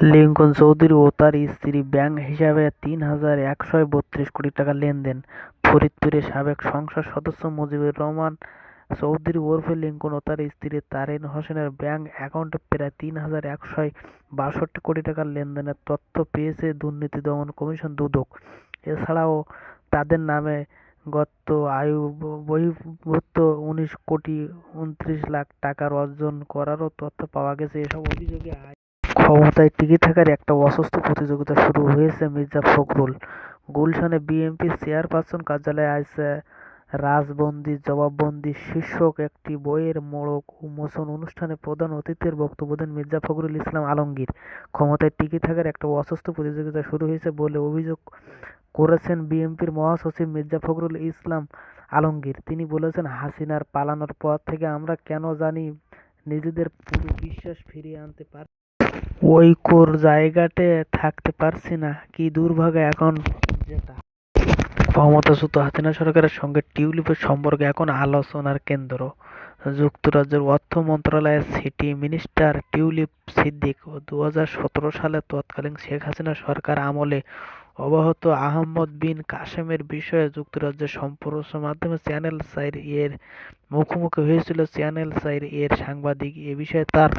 Lincoln Chowdhury ও তার স্ত্রীর bank হিসাবে তিন হাজার একশো বত্রিশ কোটি টাকা লেনদেন। ফরিদপুরের সাবেক সংসদ সদস্য মুজিবুর রহমান চৌধুরী ওরফে লিঙ্কন ও তার স্ত্রী তারিন হোসেনের ব্যাংক অ্যাকাউন্টে প্রায় তিন হাজার একশ বাষট্টি কোটি টাকার লেনদেনের তথ্য পেয়েছে দুর্নীতি দমন কমিশন দুদক। এছাড়াও তাদের নামে গত আয়ু বহির্ভূত উনিশ কোটি উনত্রিশ লাখ টাকার অর্জন করারও তথ্য পাওয়া গেছে। এসব অভিযোগে ক্ষমতায় টিকে থাকার একটা অসুস্থ প্রতিযোগিতা শুরু হয়েছে মির্জা ফখরুল। গুলশানে বিএনপির চেয়ারপারসন কার্যালয়ে আজ রাজবন্দি, জবাববন্দি শীর্ষক একটি বইয়ের মোড়ক উন্মোচন অনুষ্ঠানে প্রধান অতিথির বক্তব্য দেন মির্জা ফখরুল ইসলাম আলমগীর। ক্ষমতায় টিকে থাকার একটা অসুস্থ প্রতিযোগিতা শুরু হয়েছে বলে অভিযোগ করেছেন বিএনপির মহাসচিব মির্জা ফখরুল ইসলাম আলমগীর। তিনি বলেছেন, হাসিনার পালানোর পর থেকে আমরা কেন জানি নিজেদের পুরো বিশ্বাস ফিরিয়ে আনতে পার ওই কোর জায়গাতে থাকতে পারছি না। কি দুর্ভাগ্য এখন যেটা। ক্ষমতাচ্যুত হাসিনা সরকারের সঙ্গে টিউলিপের সম্পর্ক এখন আলোচনার কেন্দ্র। যুক্তরাজ্যের অর্থ মন্ত্রণালয়ের সিটি মিনিস্টার টিউলিপ সিদ্দিক ও দু সালে তৎকালীন শেখ হাসিনা সরকার আমলে অবহত আহমদ বিন কাসেমের বিষয়ে যুক্তরাজ্যের সম্প্রচার মাধ্যমে চ্যানেল চার এর মুখোমুখি হয়েছিল। চ্যানেল চার এর সাংবাদিক এ বিষয়ে তার